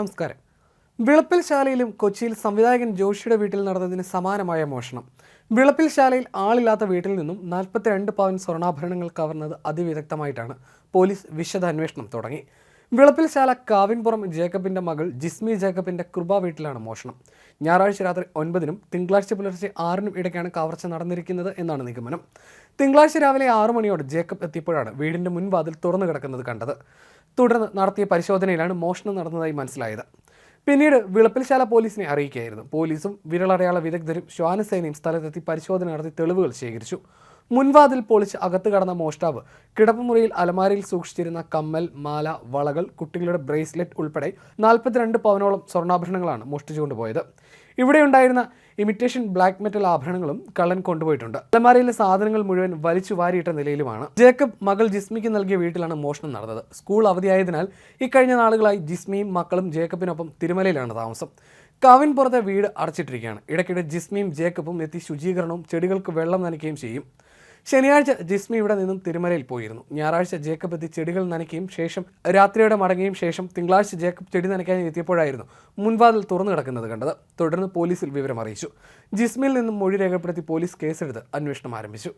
നമസ്കാരം. വിളപ്പിൽ ശാലയിലും കൊച്ചിയിൽ സംവിധായകൻ ജോഷിയുടെ വീട്ടിൽ നടന്നതിന് സമാനമായ മോഷണം. വിളപ്പിൽ ശാലയിൽ ആളില്ലാത്ത വീട്ടിൽ നിന്നും നാൽപ്പത്തിരണ്ട് പവൻ സ്വർണാഭരണങ്ങൾ കവർന്നത് അതിവിദഗ്ധമായിട്ടാണ് പോലീസ് വിശദ അന്വേഷണം തുടങ്ങി. വിളപ്പിൽ ശാല കാവിൻപുറം ജേക്കബിന്റെ മകൾ ജിസ്മി ജേക്കബിന്റെ കൃപ വീട്ടിലാണ് മോഷണം. ഞായറാഴ്ച രാത്രി ഒൻപതിനും തിങ്കളാഴ്ച പുലർച്ചെ ആറിനും ഇടയ്ക്കാണ് കവർച്ച നടന്നിരിക്കുന്നത് എന്നാണ് നിഗമനം. തിങ്കളാഴ്ച രാവിലെ ആറു മണിയോടെ ജേക്കബ് എത്തിയപ്പോഴാണ് വീടിന്റെ മുൻവാതിൽ തുറന്നു കിടക്കുന്നത് കണ്ടത്. തുടർന്ന് നടത്തിയ പരിശോധനയിലാണ് മോഷണം നടന്നതായി മനസ്സിലായത്. പിന്നീട് വിളപ്പിൽശാല പോലീസിനെ അറിയിക്കുകയായിരുന്നു. പോലീസും വിരളടയാള വിദഗ്ധരും ശ്വാനസേനയും സ്ഥലത്തെത്തി പരിശോധന നടത്തി തെളിവുകൾ ശേഖരിച്ചു. മുൻവാതിൽ പൊളിച്ച് അകത്ത് കടന്ന മോഷ്ടാവ് കിടപ്പുമുറിയിൽ അലമാരയിൽ സൂക്ഷിച്ചിരുന്ന കമ്മൽ മാല വളകൾ കുട്ടികളുടെ ബ്രേസ്ലെറ്റ് ഉൾപ്പെടെ നാൽപ്പത്തിരണ്ട് പവനോളം സ്വർണാഭരണങ്ങളാണ് മോഷ്ടിച്ചുകൊണ്ടുപോയത്. ഇവിടെ ഉണ്ടായിരുന്ന ഇമിറ്റേഷൻ ബ്ലാക്ക് മെറ്റൽ ആഭരണങ്ങളും കള്ളൻ കൊണ്ടുപോയിട്ടുണ്ട്. അലമാരയിലെ സാധനങ്ങൾ മുഴുവൻ വലിച്ചു വാരിയിട്ട നിലയിലുമാണ്. ജേക്കബ് മകൾ ജിസ്മിക്ക് നൽകിയ വീട്ടിലാണ് മോഷണം നടന്നത്. സ്കൂൾ അവധിയായതിനാൽ ഇക്കഴിഞ്ഞ നാളുകളായി ജിസ്മിയും മക്കളും ജേക്കബിനൊപ്പം തിരുമലയിലാണ് താമസം. കാവിൻ പുറത്തെ വീട് അടച്ചിട്ടിരിക്കുകയാണ്. ഇടയ്ക്കിടെ ജിസ്മിയും ജേക്കബും എത്തി ശുചീകരണവും ചെടികൾക്ക് വെള്ളം നനയ്ക്കുകയും ചെയ്യും. ശനിയാഴ്ച ജിസ്മി ഇവിടെ നിന്നും തിരുമലയിൽ പോയിരുന്നു. ഞായറാഴ്ച ജേക്കബ് എത്തി ചെടികൾ നനയ്ക്കുകയും ശേഷം രാത്രിയോടെ മടങ്ങിയും ശേഷം തിങ്കളാഴ്ച ജേക്കബ് ചെടി നനയ്ക്കാൻ എത്തിയപ്പോഴായിരുന്നു മുൻവാതിൽ തുറന്നു കിടക്കുന്നത് കണ്ടത്. തുടർന്ന് പോലീസിൽ വിവരം അറിയിച്ചു. ജിസ്മിയിൽ നിന്നും മൊഴി രേഖപ്പെടുത്തി പോലീസ് കേസെടുത്ത് അന്വേഷണം ആരംഭിച്ചു.